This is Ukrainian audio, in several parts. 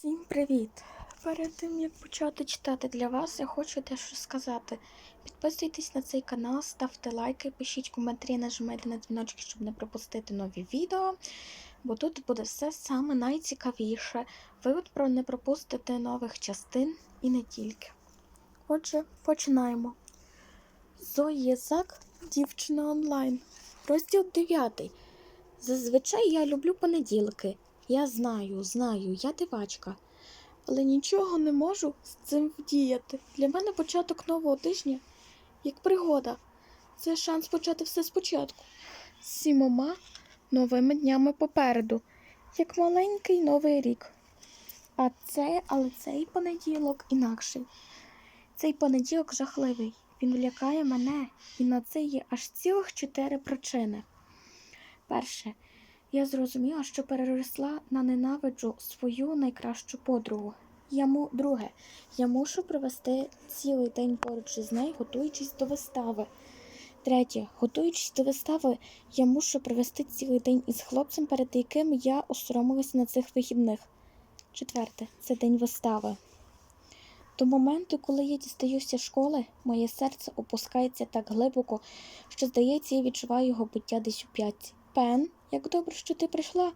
Всім привіт! Перед тим як почати читати для вас, я хочу дещо сказати. Підписуйтесь на цей канал, ставте лайки, пишіть коментарі, нажимайте на дзвіночки, щоб не пропустити нові відео, бо тут буде все саме найцікавіше. Ви от про не пропустите нових частин і не тільки. Отже, починаємо. Зої Єзак, дівчина онлайн. Розділ 9. Зазвичай я люблю понеділки. Я знаю, знаю, я дивачка. Але нічого не можу з цим вдіяти. Для мене початок нового тижня як пригода. Це шанс почати все спочатку. З сімома новими днями попереду, як маленький новий рік. А це, але цей понеділок інакший. Цей понеділок жахливий. Він лякає мене, і на це є аж цілих чотири причини. Перше, я зрозуміла, що переросла на ненавиджу свою найкращу подругу. Я. Друге, я мушу провести цілий день поруч із нею, готуючись до вистави. Третє, готуючись до вистави, я мушу провести цілий день із хлопцем, перед яким я осоромилася на цих вихідних. Четверте, це день вистави. До моменту, коли я дістаюся школи, моє серце опускається так глибоко, що, здається, я відчуваю його буття десь у п'ятці. Пен, як добре, що ти прийшла,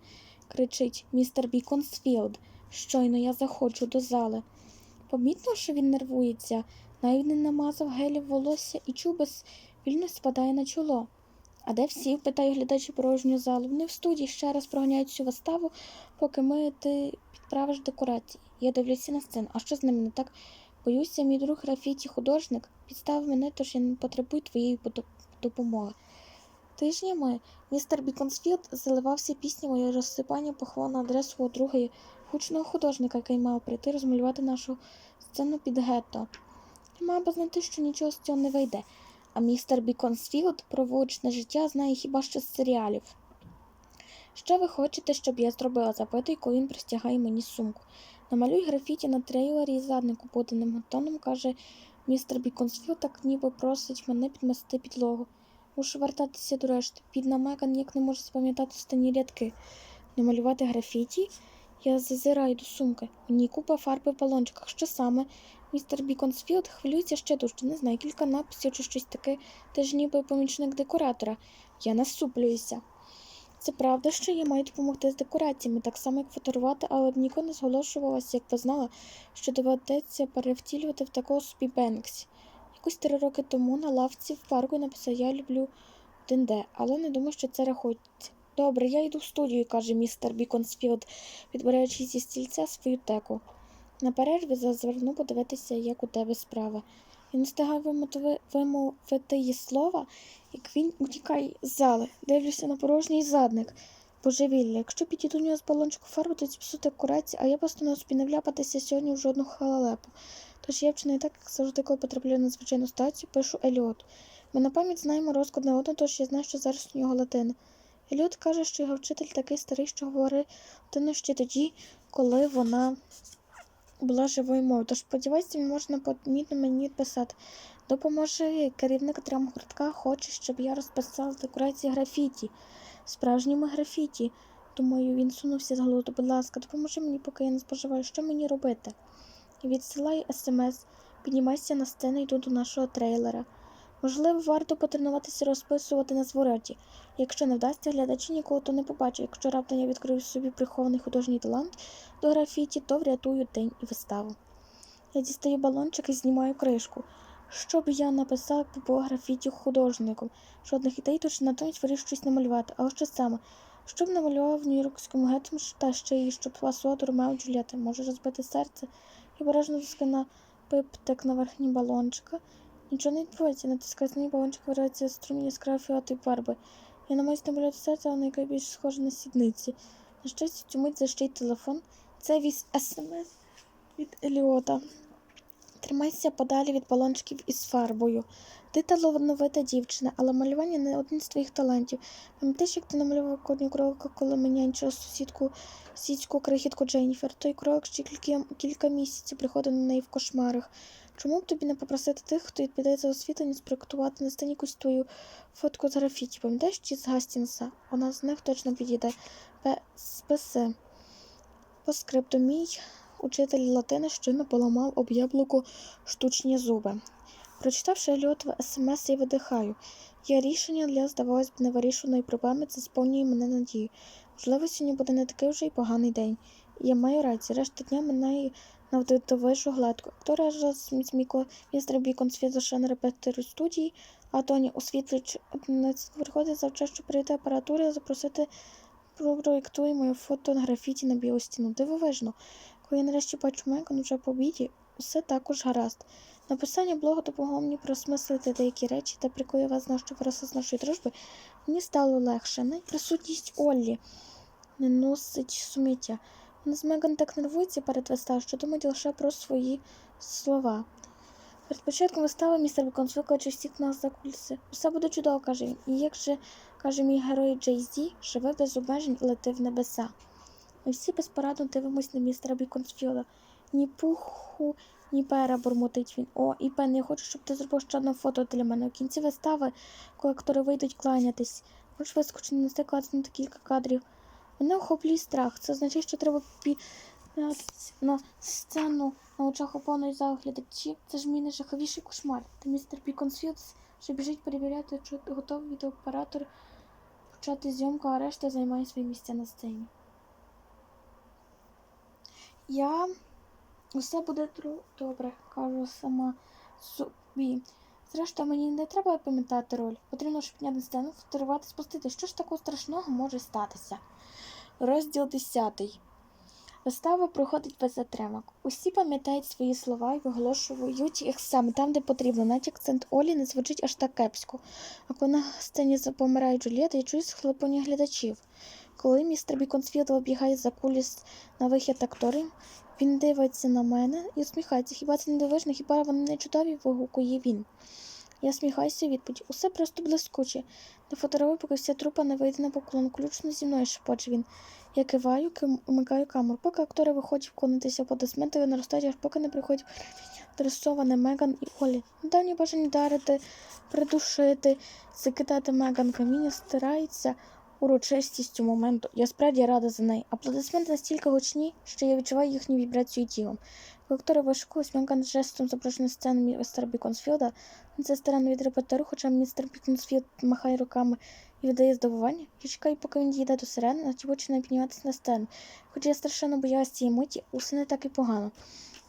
кричить містер Біконсфілд. Щойно я заходжу до зали. Помітно, що він нервується, навіть не намазав гелів волосся і чубас вільно спадає на чоло. А де всі? питаю глядачі порожню залу. Вони в студії ще раз проганяють цю виставу, поки ми ти підправиш декорації. Я дивлюся на сцену. А що з ними не так? Боюся, мій друг графіті художник підставив мене, тож я не потребую твоєї допомоги. Тижнями містер Біконсфілд заливався піснями і розсипання похвал на адресу свого друга гучного художника, який мав прийти розмалювати нашу сцену під гетто. Мав би знати, що нічого з цього не вийде, а містер Біконсфілд про вуличне життя знає хіба що з серіалів. Що ви хочете, щоб я зробила? запитує, коли він простягає мені сумку. Намалюй графіті на трейлері і заднику поданим тоном, каже містер Біконсфілд, так ніби просить мене підмести підлогу. Мушу вертатися до решти. Бідна Меган ніяк не може запам'ятати останні рядки. Намалювати графіті? Я зазираю до сумки. У ній купа фарби в балончиках. Що саме? Містер Біконсфілд хвилюється ще дуже. Не знаю, кілька написів чи щось таке. Ти ж ніби помічник декоратора. Я насуплююся. Це правда, що я маю допомогти з декораціями, так само як фотографувати, але б ніколи не зголошувалася, як знала, що доведеться перевтілювати в такого собі Бенксі. Якось три роки тому на лавці в парку написав Я люблю один Д, але не думаю, що це рахується. Добре, я йду в студію, каже містер Біконсфілд, підбираючи зі стільця свою теку. На перерві зазирну подивитися, як у тебе справа. Я не встигаю вимовити, її слова, як він утікає з зали. Дивлюся на порожній задник. Божевілля, якщо підійду до нього з балончику фарби, то зіпсути курець, а я просто не успію не вляпатися сьогодні в жодну халалепу. Тож я вчинаю так, як завжди, коли потрапляю на звичайну стацію, пишу Еліоту. Ми на пам'ять знаємо розклад на одну, тож я знаю, що зараз у нього латина. Еліот каже, що його вчитель такий старий, що говорить латину ще тоді, коли вона була живою мовою. Тож сподіваюся, він можна помітно мені писати. Допоможи, керівник драмгуртка хоче, щоб я розписала декорації графіті, справжніми графіті. Думаю, він сунувся з глузду. Будь ласка, допоможи мені, поки я не споживаю, що мені робити. І відсилаю смс, піднімайся на сцену, йду до нашого трейлера. Можливо, варто потренуватися розписувати на звороті. Якщо не вдасться, глядачі ніколи то не побачать. Якщо раптом я відкрию собі прихований художній талант до графіті, то врятую день і виставу. Я дістаю балончик і знімаю кришку. Що б я написав по графіті художником? Жодних ідей, тож натомість вирішую щось намалювати. Але що саме? Що б намалював нью-йоркському гетто, та ще й щоб пасувати Ромео Джульєти? Може розбити серце? І обережно на пиптик на верхній балончика. Нічого не відбувається, натискаю на балончик виривається струмінь яскравої фіотої фарби. Я намагаюся намалювати серце, воно яке більш схоже на сідниці. На щастя, цю мить защить телефон. Це вісь смс від Еліота. Тримайся подалі від балончиків із фарбою. Ти талановита дівчина, але малювання не один з твоїх талантів. Пам'ятаєш, як ти намалював кодню кролика, коли ми нянчила сусідку сітську крихітку Дженніфер? Той кролик ще кілька, кілька місяців приходив на неї в кошмарах. Чому б тобі не попросити тих, хто відповідає за освітлення, спроектувати на сцені якусь твою фотку з графіті? Пам'ятаєш ті з Гастінса? Вона з них точно підійде. Спаси. По скрипту мій учитель латини щойно поламав об яблуко штучні зуби. Прочитавши Еліот в смс, я видихаю. Є рішення для, здавалось б, невирішеної проблеми, це сповнює мене надію. Можливо, сьогодні буде не такий вже й поганий день. Я маю рацію, решта дня минає навдивовижу гладко. Актора раз зміко містер Бікон світ зашен репетитору студії, а Тоні освітлюючи одинадцять виходить завчасно прийти апаратури, запросити пропроєктує моє фото на графіті на білу стіну. Дивовижно. Коли я нарешті бачу Меган вже по обіді, усе також гаразд. Написання блогу допомогло мені просмислити деякі речі та приколи вас знав, що з нашої дружби, мені стало легше. Навіть присутність Оллі не носить суміття. Вона з Меган так нервується перед виставою, що думає лише про свої слова. Перед початком вистави містер Біконс викличе всіх нас за куліси. Усе буде чудово, каже він. І як же, каже мій герой Джей Зі, живе без обмежень і лети в небеса. Ми всі безпорадно дивимось на містера Біконсфілда. Ні пуху, ні пера, бурмотить він. О, і пен, я хочу, щоб ти зробив ще одне фото для мене. У кінці вистави, коли актори вийдуть кланятись. Можеш вискочити на стик клацнути кілька кадрів. Мене охоплює страх. Це означає, що треба піднятися на сцену на очах повної зали. Це ж мій найжаховіший кошмар. Та містер Біконсфілд, що біжить перевіряти, чи готовий відеооператор почати зйомку, а решта займає свої місця на сцені. Я усе буде добре, кажу сама собі. Зрештою, мені не треба пам'ятати роль. Потрібно ж підняти сцену, фотографувати, спустити. Що ж такого страшного може статися? Розділ 10. Вистава проходить без затримок. Усі пам'ятають свої слова і виголошують їх саме там, де потрібно. Навіть акцент Олі не звучить аж так кепсько. А коли на сцені помирає Джулієта, я чую схлипання глядачів. Коли містер Біконсфілд вибігає за куліс на вихід акторів, він дивиться на мене і усміхається. Хіба це не дивижно, хіба вони не чудові? вигукує він. Я сміхаюся відповідь. Усе просто блискуче. Не фотографуй, поки вся трупа не вийде на поклон. Ключно зі мною шепоче він. Я киваю, ким- вмикаю камеру. Поки актори виходять вклонитися аплодисменти, наростають, аж поки не приходять дресоване Меган і Олі. Давні бажання дарити, придушити, закидати Меган каміння стирається урочистістю моменту. Я справді рада за неї. Аплодисменти настільки гучні, що я відчуваю їхню вібрацію тілом. Актори вишукались, Меган жестом запрошує на сцену містера Біконсфілда. Це старанно від репортеру, хоча містер Біконсфілд махає руками і видає здивування. Я чекаю, поки він дійде до сирени, наче починає підніматися на сцену. Хоча я страшенно боялася цієї миті, усе не так і погано.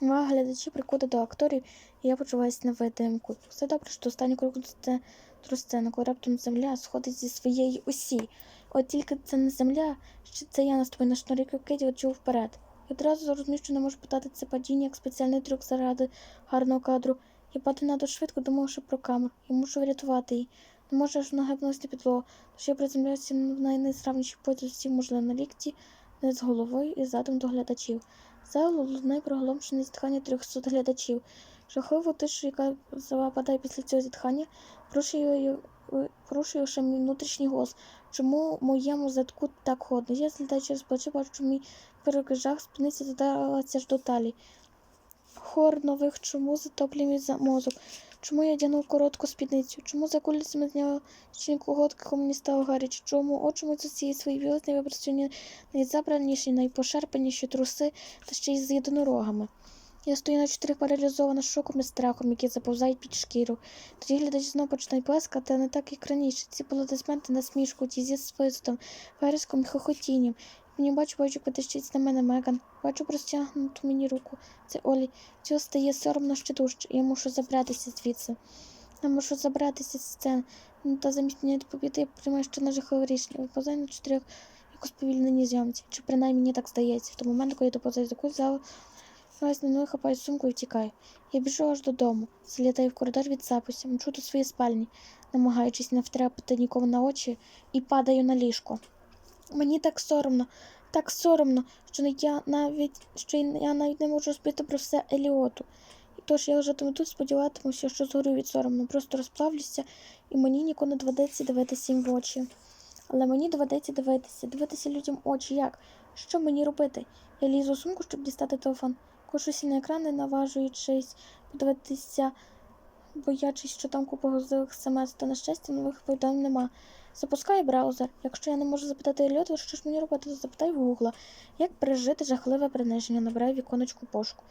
Увага глядачі прикута до акторів, і я почуваюся невидимкою. Все добре, що останній крок до сцени, коли раптом земля сходить зі своєї осі. От тільки це не земля, що це я наступаю на шнурі кивки і очув вперед. І одразу зрозумів, що не можу питати це падіння як спеціальний трюк заради гарного кадру. Я падаю надто швидко, думавши про камеру. Я мушу врятувати її. Не можу аж нагибнутися на підлогу, тож я приземляюся в найнесравнішій позиції, можливо, на лікті, не з головою і задом до глядачів. Залу лунає приголомшене зітхання трьохсот глядачів. Жахливу тишу, яка западає після цього зітхання, порушує лише мій внутрішній голос. Чому моєму задку так холодно? Я злітаю через плече, бачу, що мій перший жах спиниться додалася аж до талії. Хор нових чому затоплює мій мозок. Чому я одягнув коротку спідницю? Чому за кулісами зняла чинку годки, коли мені стало гаряче? Чому очому за цієї свої білизни випрацювані найзабраніші, найпошарпаніші труси, та ще й з єдинорогами? Я стою на чотирьох паралізована шоком і страхом, які заповзають під шкіру. Тоді глядачі знову починають плескати, а не так, як раніше. Ці аплодисменти на смішку, ті зі свистом, вереском і хохотінням. Мені бачу, бачу, потищиться на мене Меган. Бачу простягнуту мені руку. Це Олі. Цього стає соромно ще дужче. Я мушу забратися звідси. Я мушу забратися з сцени. Ну, та замість мені відповіти, я приймаю ще на жахливе рішення. Випозай на чотирьох якось повільнені зйомці. Чи принаймні мені так здається. В тому моменту, коли я допозаю таку залу, На мною хапаю сумку і втікаю. Я біжу аж додому, залітаю в коридор від записів, мчу до своєї спальні, намагаючись не втрапити нікому на очі, і падаю на ліжко. Мені так соромно, так соромно, що я навіть що я навіть не можу розповісти про все Еліоту. І тож я лежатиму тут, сподіватимуся, що згорю від соромно, просто розплавлюся, і мені ніколи не доведеться дивитися їм в очі. Але мені доведеться дивитися, дивитися людям очі як? Що мені робити? Я лізу у сумку, щоб дістати телефон. Кошуся на екран, не наважуючись подивитися боячись, що там купа гузових смс, та на щастя нових повідомлень нема. Запускай браузер. Якщо я не можу запитати Ельота, що ж мені робити, то запитай в Гугла. Як пережити жахливе приниження? Набирай віконечку пошуку.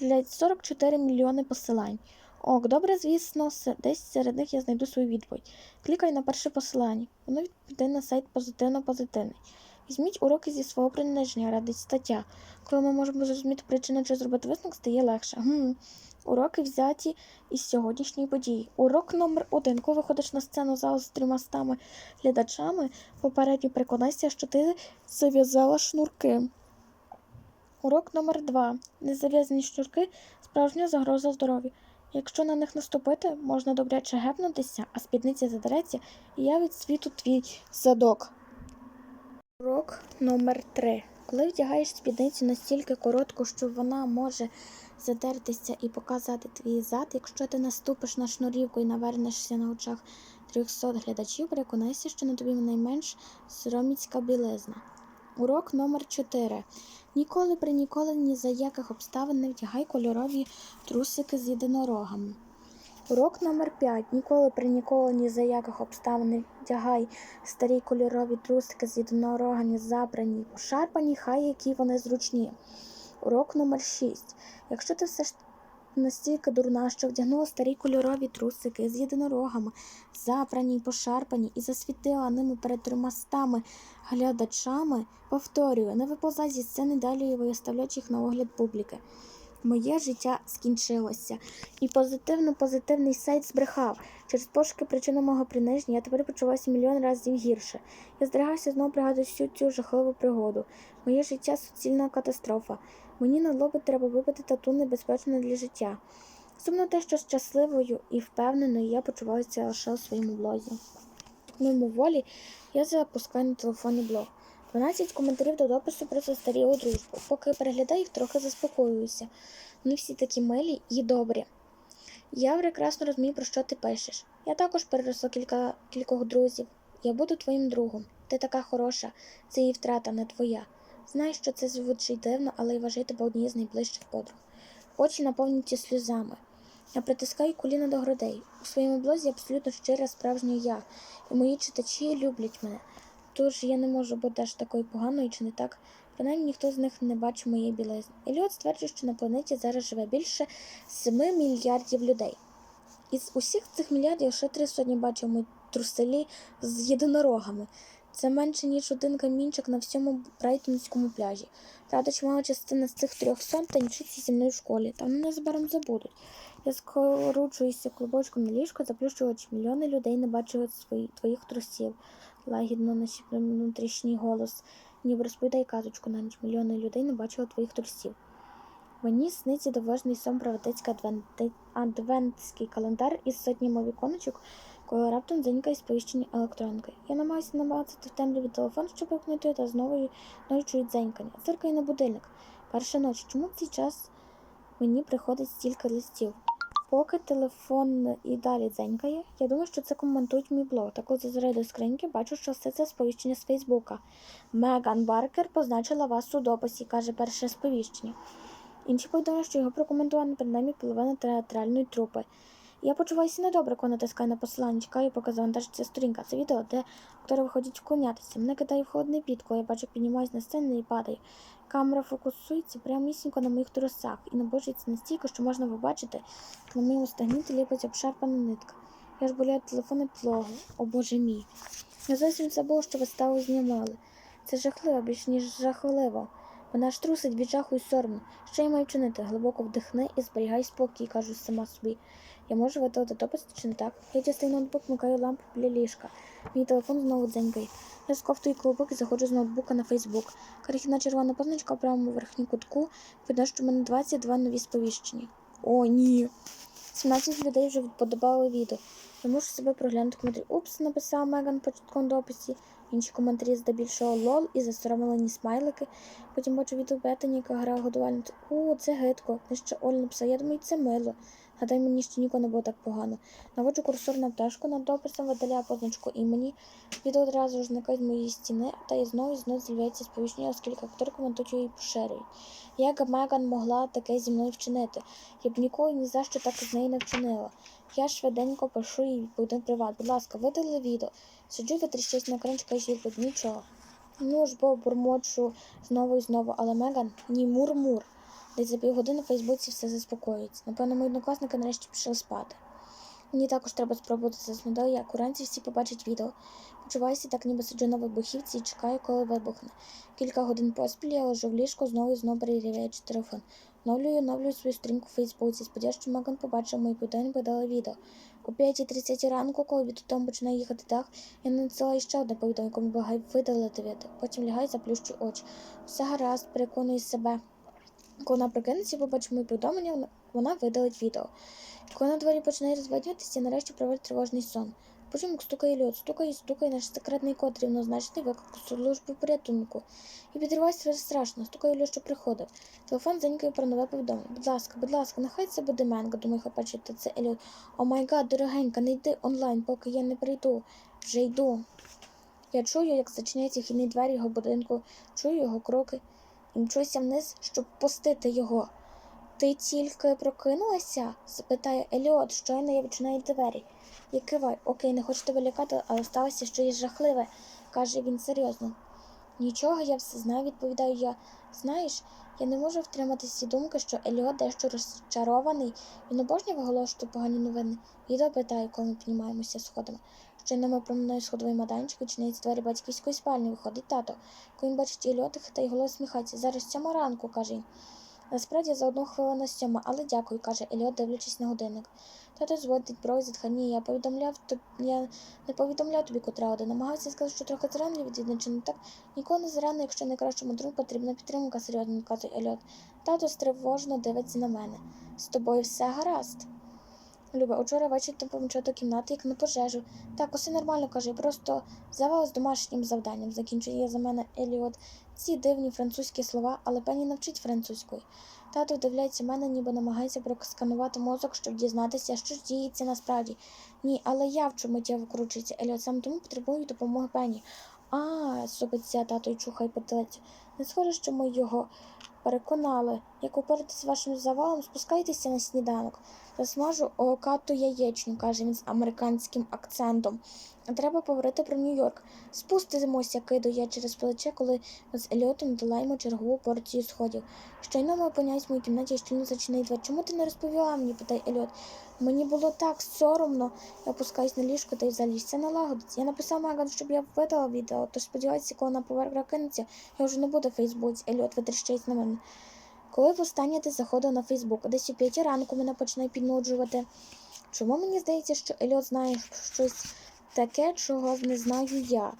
Для 44 мільйони посилань. Ок, добре, звісно, десь серед них я знайду свою відповідь. Клікай на перше посилання. Воно відповідає на сайт позитивно-позитивний. Візьміть уроки зі свого приниження, радить стаття. Коли ми можемо зрозуміти причину чи зробити висновок, стає легше. Гм. Уроки взяті із сьогоднішньої події. Урок номер один. Коли виходиш на сцену зал з трьома стами глядачами, попередньо переконайся, що ти зав'язала шнурки. Урок номер два. Незав'язані шнурки справжня загроза здоров'ю. Якщо на них наступити, можна добряче гепнутися, а спідниця задереться і явить світу твій задок. Урок номер 3 Коли вдягаєш спідницю настільки коротку, що вона може задертися і показати твій зад, якщо ти наступиш на шнурівку і навернешся на очах 300 глядачів, переконайся, що на тобі найменш сороміцька білизна. Урок номер 4 Ніколи при ніколи ні за яких обставин не вдягай кольорові трусики з єдинорогами. Урок номер 5 Ніколи при ніколи ні за яких обставин не вдягай старі кольорові трусики з єдинорогами забрані й пошарпані, хай які вони зручні. Урок номер 6 Якщо ти все ж настільки дурна, що вдягнула старі кольорові трусики з єдинорогами, забрані пошарпані, і засвітила ними перед тримастами глядачами, повторюю, не виповзай зі сцени далі, виставляючи їх на огляд публіки. Моє життя скінчилося. І позитивно-позитивний сайт збрехав. Через пошуки причини мого приниження я тепер почуваюся мільйон разів гірше. Я здригався знову пригадую всю цю жахливу пригоду. Моє життя суцільна катастрофа. Мені на лоби треба випити тату небезпечно для життя. Сумно те, що щасливою і впевненою я почуваюся лише у своєму блозі. Мимоволі я запускаю на телефоні блог. 12 коментарів до допису про застарілу дружбу. Поки переглядаю їх, трохи заспокоююся. Вони всі такі милі і добрі. Я прекрасно розумію, про що ти пишеш. Я також переросла кілька кількох друзів. Я буду твоїм другом. Ти така хороша, це її втрата, не твоя. Знаю, що це звучить дивно, але й вважаю тебе однією з найближчих подруг. Очі наповнюються сльозами. Я притискаю коліна до грудей. У своєму блозі абсолютно щира справжня я, і мої читачі люблять мене. Тож я не можу бути аж такою поганою, чи не так? Принаймні ніхто з них не бачить моєї білизни. Еліот стверджує, що на планеті зараз живе більше 7 мільярдів людей. Із усіх цих мільярдів лише три сотні бачив труселі з єдинорогами. Це менше, ніж один камінчик на всьому Брайтонському пляжі. Правда, чимала частина з цих трьох сон танчиться зі мною в школі, та вони незабаром забудуть. Я скоручуюся клубочком на ліжко, заплющую очі. Мільйони людей не бачили свої, твоїх трусів. Лагідно нашіпнув внутрішній голос, ніби розповідай казочку на ніч. Мільйони людей не бачили твоїх трусів. Мені сниться доважний сон про адвентський календар із сотнями віконечок, коли раптом дзенькає сповіщення електронки. Я намагаюся намацати в темряві телефон, щоб вимкнути, та знову чую дзенькання. Циркає на будильник. Перша ніч. Чому в цей час мені приходить стільки листів? Поки телефон і далі дзенькає, я думаю, що це коментують мій блог. Та коли зазираю скриньки, бачу, що все це сповіщення з Фейсбука. Меган Баркер позначила вас у дописі, каже перше сповіщення. Інші повідомляють, що його прокоментували принаймні половина театральної трупи. Я почуваюся недобре, коли натискаю на посилання, чекаю, поки завантажиться сторінка. Це відео, де актори виходять вклонятися. Мене кидає в холодний піт, коли я бачу, піднімаюсь на сцену і падаю. Камера фокусується прямісінько на моїх трусах і наближується настільки, що можна побачити, як на моєму стагніті ліпить обшарпана нитка. Я ж болять телефон і підлогу. О боже мій. Я зовсім забула, що виставу знімали. Це жахливо, більш ніж жахливо. Вона аж трусить від жаху і сорому. Що я маю вчинити? Глибоко вдихни і зберігай спокій, кажу сама собі. Я можу видалити допис чи не так? Я дістаю ноутбук, микаю лампу біля ліжка. Мій телефон знову дзенькає. Я сковтую клубок і заходжу з ноутбука на Фейсбук. Крихітна червона позначка у правому верхньому кутку видно, що в мене 22 нові сповіщення. О, ні. 17 людей вже відподобали відео. Я мушу себе проглянути коментарі. Упс, написав Меган в початковому дописі. Інші коментарі здебільшого лол і засоромлені смайлики. Потім бачу відео Бетані, яка грає годувальницю. О, це гидко. Нижче Оля написала, я думаю, це мило. Гадай мені ще ніколи не було так погано. Наводжу курсор на пташку над дописом, видаляю позначку імені. Відео одразу ж з моєї стіни, та і знову і знову з'являється сповіщення, оскільки актори коментують її поширюють. Як Меган могла таке зі мною вчинити? Я б ніколи ні за що так з нею не вчинила. Я швиденько пишу їй відповідний приват. Будь ласка, видали відео. Сиджу витріщаюсь на чекаю її відповідь. Нічого. Ну ж бо бурмочу знову і знову, але Меган ні мур-мур. Десь за півгодини в Фейсбуці все заспокоїться. Напевно, мої однокласники нарешті пішли спати. Мені також треба спробувати заснути, як уранці всі побачать відео. Почуваюся так, ніби сиджу на вибухівці і чекаю, коли вибухне. Кілька годин поспіль я лежу в ліжку, знову і знову перевіряючи телефон. Оновлюю, оновлюю свою сторінку в Фейсбуці. Сподіваюся, що Меган побачив мої повідомлення, подала відео. О 5.30 ранку, коли від додому починає їхати дах, я надсилаю ще одне повідомлення, якому благаю видалити відео. Потім лягаю, заплющу очі. Все гаразд, переконую себе. Коли вона прокинеться і побачить мої повідомлення, вона- видалить відео. Коли на дворі починає розвиднятися, я нарешті проводить тривожний сон. Потім стукає льот, стукає і стукає наш секретний код рівнозначний виклику службу порятунку. І підриваюся страшно, стукає льот, що приходив. Телефон дзенькає про нове повідомлення. Будь ласка, будь ласка, нехай це буде Менга, думаю, хапачить та це Еліот. О май гад, дорогенька, не йди онлайн, поки я не прийду. Вже йду. Я чую, як зачиняється вхідні двері його будинку, чую його кроки мчуся вниз, щоб пустити його. Ти тільки прокинулася? запитає Еліот, щойно я відчинаю двері. Я киваю, окей, не хочу тебе лякати, але сталося щось жахливе, каже він серйозно. Нічого, я все знаю, відповідаю я. Знаєш, я не можу втриматися думки, що Еліот дещо розчарований. Він обожнює виголошувати погані новини. Відео питає, коли ми піднімаємося сходами. Щойно ми проминає сходовий майданчик, відчиняється двері батьківської спальні, виходить тато. Коли він бачить Еліота, хитає голос сміхається. Зараз сьома ранку, каже він. Насправді за одну хвилину сьома, але дякую, каже Еліот, дивлячись на годинник. Тато зводить брові зітхання, я повідомляв тоб- я не повідомляв тобі котра година. Намагався сказати, що трохи зарано відвідно, чи не так? Ніколи не зарано, якщо найкращому другу потрібна підтримка, серйозно відказує Еліот. Тато стривожно дивиться на мене. З тобою все гаразд. Люба, учора ввечері ти помчав до кімнати, як на пожежу. Так, усе нормально, каже, я просто завала з домашнім завданням, закінчує за мене Еліот. Ці дивні французькі слова, але пані навчить французькою. Тато вдивляється мене, ніби намагається просканувати мозок, щоб дізнатися, що ж діється насправді. Ні, але я вчу миттєво кручується. Еліот сам тому потребую допомоги пені. А, супиться тато і чухає потилицю. Не схоже, що ми його переконали. Як упоратися з вашим завалом, спускайтеся на сніданок. Засмажу окату яєчню, каже він з американським акцентом. Треба поговорити про Нью-Йорк. Спустимося, кидаю я через плече, коли ми з Еліотом долаємо чергову порцію сходів. Щойно ми опиняюсь в моїй кімнаті і щойно зачинає двері. Чому ти не розповіла мені? питає Еліот. Мені було так соромно. Я опускаюсь на ліжко та й залізь. Це налагодиться. Я написав Меган, щоб я видала відео, тож сподіваюся, коли вона повернеться, я вже не буду в Фейсбуці. Еліот витріщається на мене. Коли востаннє ти заходив на Фейсбук, десь о п'ятій ранку мене починає піднуджувати. Чому мені здається, що Еліот знає щось таке, чого не знаю я?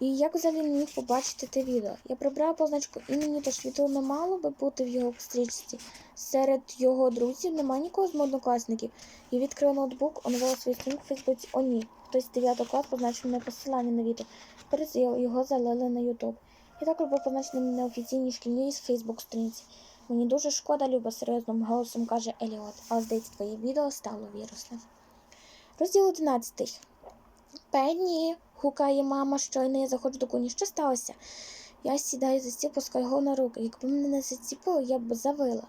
І як взагалі він міг побачити те відео? Я прибрала позначку імені, тож відео не мало би бути в його стрічці. Серед його друзів немає нікого з однокласників. Я відкрила ноутбук, оновила свою сторінку в Фейсбуці. О, ні. Хтось з 9 класу позначив мене посилання на відео. Тепер його залили на Ютуб. Я також був позначений на офіційній шкільній Фейсбук сторінці. Мені дуже шкода, Люба, серйозним голосом каже Еліот, але здається, твоє відео стало вірусним. Розділ 11. Пенні, гукає мама, щойно я заходжу до коні. Що сталося? Я сідаю за стіл, пускаю його на руки. Якби мене не заціпило, я б завила.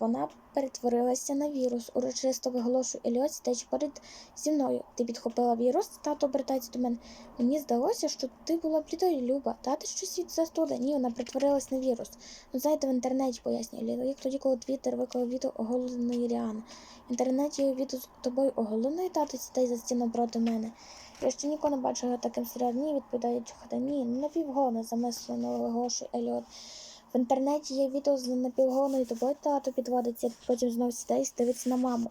Вона перетворилася на вірус. Урочисто виголошую Еліот, сидячи поряд зі мною. Ти підхопила вірус? Тато обертається до мене. Мені здалося, що ти була блідою, Люба. Тати щось від застуди. Ні, вона перетворилась на вірус. Ну, знаєте, в інтернеті пояснює Ліда, як тоді, коли Твіттер виклав відео оголеної Ріани. В інтернеті є відео з тобою оголеної тато сідає за стіну проти мене. Я ще ніколи не бачила таким серйозним. Ні, відповідає Чухада. Ні, не напівголена, замислено виголошує Еліот. В інтернеті є відео з напівголеною тобою тато підводиться, потім знову сідає і дивиться на маму.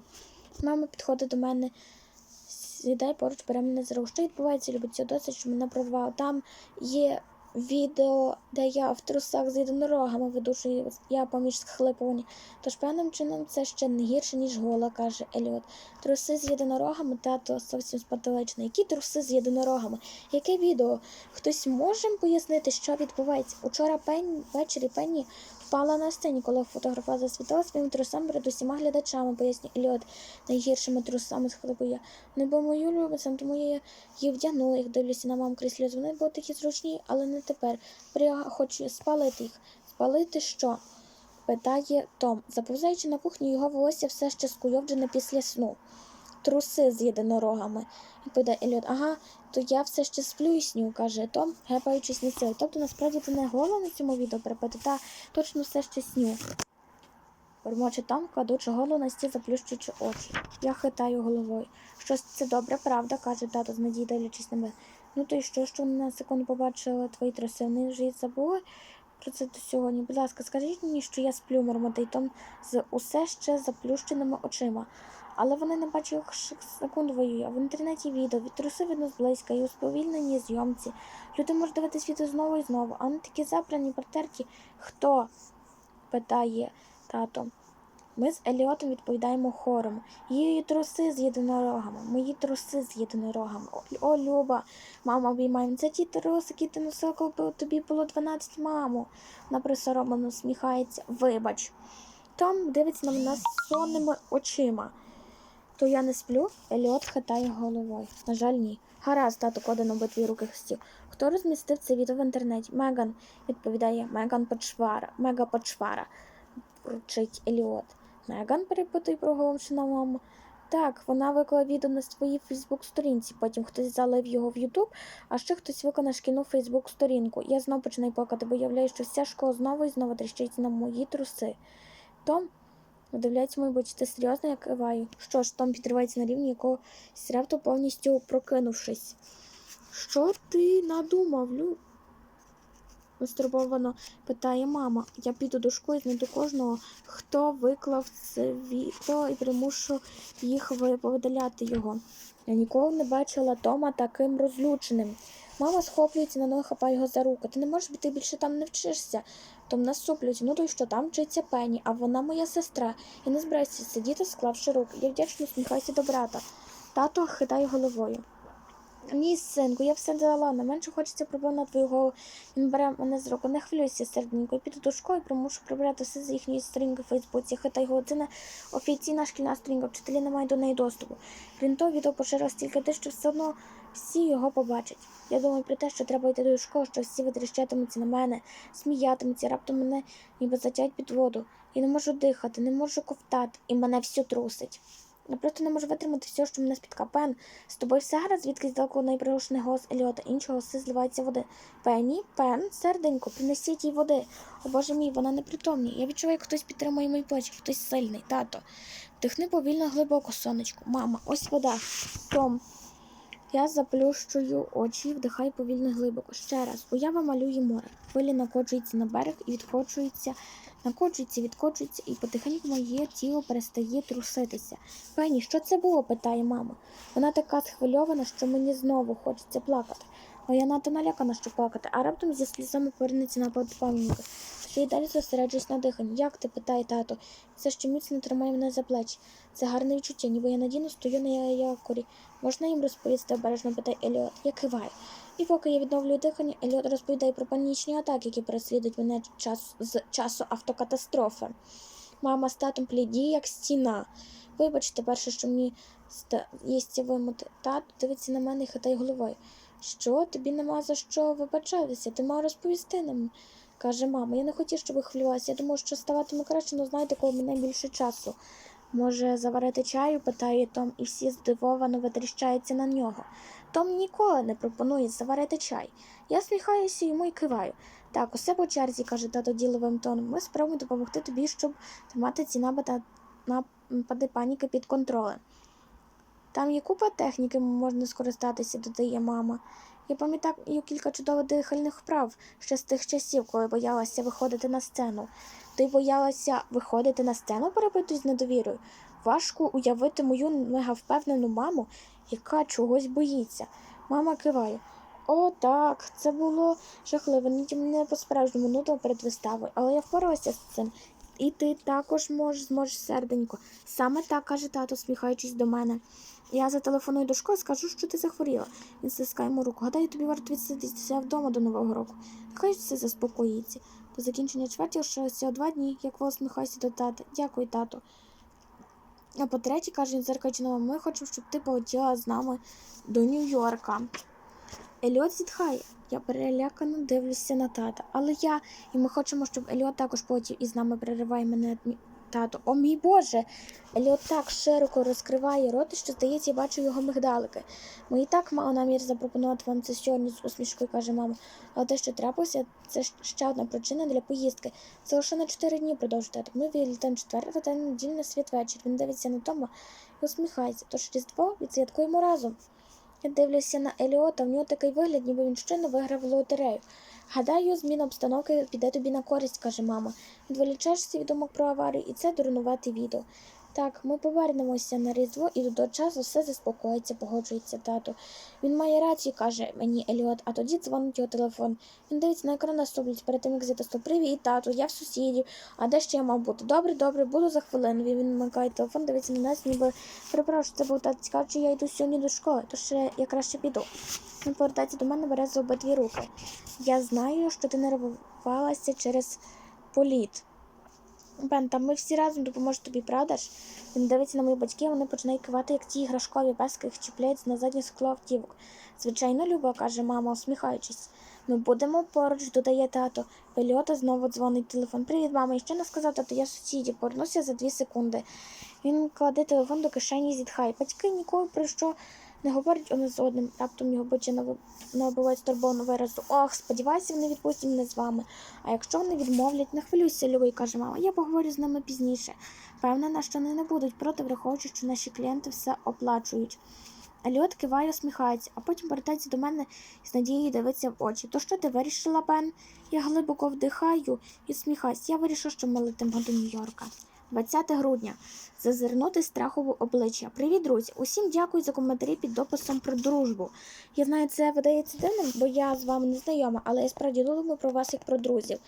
Мама підходить до мене, сідає поруч, бере мене за руку. Що відбувається, любить цього досить, що мене прорвало. Там є відео, де я в трусах з єдинорогами що я поміж схлипування. Тож певним чином це ще не гірше, ніж гола, каже Еліот. Труси з єдинорогами, тато зовсім спантеличний. Які труси з єдинорогами? Яке відео? Хтось може пояснити, що відбувається? Учора пен... ввечері Пенні впала на сцені, коли фотографа засвітила своїм трусам перед усіма глядачами, пояснює Еліот, найгіршими трусами схлипу я. Вони були мою улюбленцем, тому я її вдягнула, їх дивлюся на мам крізь сльози. Вони були такі зручні, але не. Тепер я хочу спалити їх. Спалити що? питає Том. Заповзаючи на кухню, його волосся все ще скуйовджене після сну. Труси з єдинорогами. Відповідає Еліот, ага, то я все ще сплю і сню, каже Том, гепаючись на силу. Тобто насправді ти не гола на цьому відео перепити, та точно все ще сню. Бормоче Том, кладучи голову на стіл, заплющуючи очі. Я хитаю головою. Щось це добре, правда, каже тато, з надією дивлячись на мене. Ну то й що, що на секунду побачили твої труси? Вони вже й забули про це до сьогодні. Будь ласка, скажіть мені, що я сплю, мормотить Том з усе ще заплющеними очима. Але вони не бачили секунд воює. В інтернеті відео від труси видно зблизька і у сповільненій зйомці. Люди можуть дивитись відео знову і знову, а вони такі забрані, протерті. Хто? питає тато. Ми з Еліотом відповідаємо хором. Її труси з єдинорогами, мої труси з єдинорогами. О, о Люба, мама обіймає. Це ті труси, які ти носила, коли тобі було 12, мамо. Вона присоромлено усміхається. Вибач. Том дивиться на мене сонними очима. То я не сплю? Еліот хитає головою. На жаль, ні. Гаразд, тато кладе на обидві руки стіл. Хто розмістив це відео в інтернеті? Меган, відповідає Меган Почвара. Мега Почвара, ручить Еліот. Меган перепитує проголошена мама. Так, вона виклала відео на своїй Фейсбук-сторінці, потім хтось залив його в Ютуб, а ще хтось виконав шкільну Фейсбук-сторінку. Я знов починаю плакати, бо уявляю, що вся школа знову і знову тріщить на мої труси. Том Вдивляється мої бо ти серйозно, я киваю. Що ж, Том підривається на рівні якогось репту, повністю прокинувшись. Що ти надумав, Лю? Стурбовано питає мама. Я піду до школи, знайду кожного, хто виклав це відео і примушу їх видаляти його. Я ніколи не бачила Тома таким розлюченим. Мама схоплюється на ноги, хапає його за руку. Ти не можеш бути більше там не вчишся. Том насуплюється, ну то й що там вчиться Пенні, а вона моя сестра. Я не збираюся сидіти, склавши руки. Я вдячно усміхаюся до брата. Тато хитає головою. Ні, синку, я все дала. Не менше хочеться прибив на твою голову. Він бере мене з руку. Не хвилюйся, серденько. Піду до школи, примушу прибрати все з їхньої сторінки в Фейсбуці. Хитай не офіційна шкільна сторінка. Вчителі не мають до неї доступу. Крім того, відео поширило стільки те, що все одно всі його побачать. Я думаю про те, що треба йти до школи, що всі витріщатимуться на мене, сміятимуться, раптом мене ніби затять під воду. Я не можу дихати, не можу ковтати, і мене всю трусить. Я просто не можу витримати все, що мене спітка. Пен, з тобою все гаразд, звідки здалеку найприрушений голос Еліота, іншого голоси зливається води. Пенні, пен, серденько, принесіть їй води. О боже мій, вона непритомні. Я відчуваю, як хтось підтримує мої плечі, хтось сильний, тато. Вдихни повільно, глибоко, сонечко. Мама, ось вода. Том. Я заплющую очі, і вдихаю повільно глибоко. Ще раз. Уява малює море. Хвилі накочуються на берег і відкочуються, накочуються, відкочуються, і потихеньку моє тіло перестає труситися. Пені, що це було? питає мама. Вона така схвильована, що мені знову хочеться плакати. А я надто налякана, що плакати, а раптом зі слізами повернеться на пам'ятника. Ще й далі зосереджуюсь на диханні. Як ти? питає тато. Це ще міцно тримає мене за плечі. Це гарне відчуття, ніби я надійно стою на якорі. Можна їм розповісти, обережно питає Еліот. Я киваю. І поки я відновлюю дихання, Еліот розповідає про панічні атаки, які переслідують мене час, з часу автокатастрофи. Мама з татом пліді, як стіна. Вибачте, перше, що мені їсться вимути. Тато дивиться на мене і хитає головою. Що? Тобі нема за що вибачатися? Ти мав розповісти нам, каже мама. Я не хотів, щоб ви. Я думаю, що ставатиме краще, але знаєте, коли мене більше часу. Може, заварити чаю, питає Том, і всі здивовано витріщаються на нього. Том ніколи не пропонує заварити чай. Я сміхаюся йому і киваю. Так, усе по черзі, каже тато діловим тоном. Ми спробуємо допомогти тобі, щоб тримати ці напади паніки під контролем. Там є купа техніки, можна скористатися, додає мама. Я пам'ятаю кілька чудових дихальних вправ ще з тих часів, коли боялася виходити на сцену. Ти боялася виходити на сцену, перепитуй з недовірою. Важко уявити мою мегавпевнену маму, яка чогось боїться. Мама киває. О, так, це було жахливо, не по-справжньому нудно перед виставою, але я впоралася з цим. І ти також можеш зможеш серденько. Саме так каже тато, сміхаючись до мене. Я зателефоную до школи, скажу, що ти захворіла. Він стискає йому руку. Гадаю, тобі варто відсидітися вдома до Нового року. Нехай все заспокоїться. До закінчення чверті лишилося два дні, як ви усміхайся до тата. Дякую, тато. А по-третє, каже він, зеркаючи на ми хочемо, щоб ти полетіла з нами до Нью-Йорка. Еліот зітхає. Я перелякано дивлюся на тата. Але я, і ми хочемо, щоб Еліот також полетів із нами перериває мене тато. О мій Боже! Еліот так широко розкриває роти, що здається, я бачу його мигдалики. Ми і так мали намір запропонувати вам це сьогодні з усмішкою, каже мама. Але те, що трапилося, це ще одна причина для поїздки. Це лише на чотири дні продовжує. Ми вилітаємо четвер, та неділю на святвечір. Він дивиться на Тома і усміхається. Тож Різдво відсвяткуємо разом. Я дивлюся на Еліота, в нього такий вигляд, ніби він щойно виграв лотерею. Гадаю, зміна обстановки піде тобі на користь, каже мама. Відволічаєшся від думок про аварію, і це дурнувати відео. Так, ми повернемося на Різдво і до того часу все заспокоїться, погоджується тато. Він має рацію, каже мені Еліот, а тоді дзвонить його телефон. Він дивиться на екран наступлять перед тим, як стол. Привіт, тату, я в сусідів. А де ще я мав бути? Добре, добре, буду за хвилину. Він вмикає телефон, дивиться на нас, ніби перепрошую, це був тато цікаво, чи я йду сьогодні до школи, то ще я краще піду. Він повертається до мене, бере за обидві руки. Я знаю, що ти нервувалася через політ. Бен, там ми всі разом допоможемо тобі, правда ж? Він дивиться на моїх батьків, вони починають кивати, як ті іграшкові пески, їх чіпляють на заднє скло автівок. Звичайно, Люба, каже мама, усміхаючись. Ми будемо поруч, додає тато. Пельота знову дзвонить телефон. Привіт, мама. І що не сказав, тато, я сусіді, повернуся за дві секунди. Він кладе телефон до кишені і зітхає. Батьки ніколи про що не говорять один з одним. Раптом його обличчя нав- стурбовану виразу. Ох, сподіваюся, вони відпустять мене з вами. А якщо вони відмовлять, не хвилюйся, Любий, каже мама. Я поговорю з ними пізніше. Впевнена, що вони не будуть проти, враховуючи, що наші клієнти все оплачують. Еліот киває, усміхається, а потім повертається до мене і з надією дивиться в очі. То що ти вирішила, Бен? Я глибоко вдихаю і усміхаюсь. Я вирішив, що ми летимо до Нью-Йорка. 20 грудня. Зазирнути страху в обличчя. Привіт, друзі! Усім дякую за коментарі під дописом про дружбу. Я знаю, це видається дивним, бо я з вами не знайома, але я справді думаю про вас як про друзів.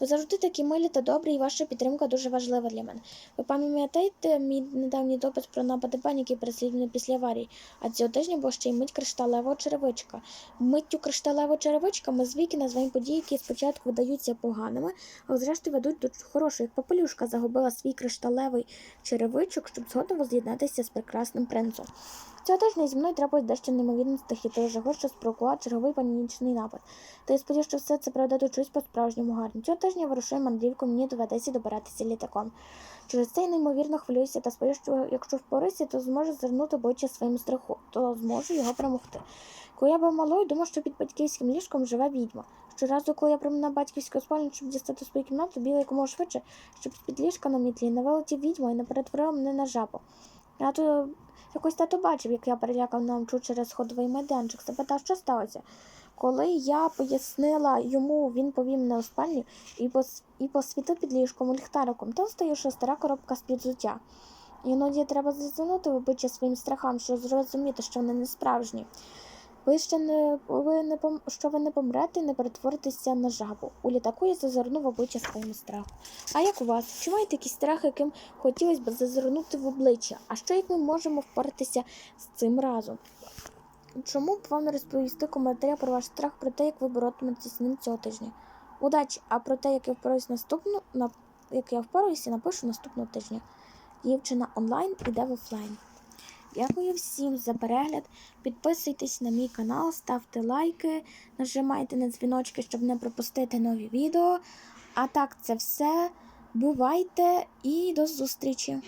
Ви завжди такі милі та добрі, і ваша підтримка дуже важлива для мене. Ви пам'ятаєте мій недавній допис про напади паніки переслідування після аварії? А цього тижня була ще й мить кришталевого черевичка. Миттю кришталевого черевичка ми з віки називаємо події, які спочатку видаються поганими, але зрештою ведуть до хорошого. Як попелюшка загубила свій кришталевий черевичок, щоб згодом воз'єднатися з прекрасним принцем. Цього тижня зі мною трапилось дещо неймовірно стихіти, жаго, що спровокував черговий панічний напад. Та я сподіваюся, що все це приведе до по-справжньому гарно. Цього тижня вирушую мандрівку, мені доведеться добиратися літаком. Через це я неймовірно хвилююся та сподіваюся, що якщо впораюся, то зможу звернути обличчя своєму страху, то зможу його перемогти. Коли я був малою, думав, що під батьківським ліжком живе відьма. Щоразу, коли я проминав батьківську спальню, щоб дістати свою кімнату, бігла якомога швидше, щоб з-під ліжка на мітлі не вилетів відьма і не перетворив мене на жабу. Я то якось тато бачив, як я перелякав намчу через ходовий майданчик, запитав, що сталося. Коли я пояснила йому, він повів мене у спальню і, пос... і посвітив під ліжком ліхтариком. Там стоїть стара коробка з-під взуття. Іноді треба зазирнути в обличчя своїм страхам, щоб зрозуміти, що вони не справжні. Ви ще не ви не пом... що ви не помрете і не перетворитеся на жабу. У літаку я зазирнув обличчя своєму страху. А як у вас? Чи маєте якісь страх, яким хотілося б зазирнути в обличчя? А що як ми можемо впоратися з цим разом? Чому б вам не розповісти коментаря про ваш страх про те, як ви боротиметеся з ним цього тижня? Удачі! А про те, як я впораюсь наступну, на як я впораюся, напишу наступного тижня. Дівчина онлайн іде в офлайн. Дякую всім за перегляд. Підписуйтесь на мій канал, ставте лайки, нажимайте на дзвіночки, щоб не пропустити нові відео. А так, це все. Бувайте і до зустрічі!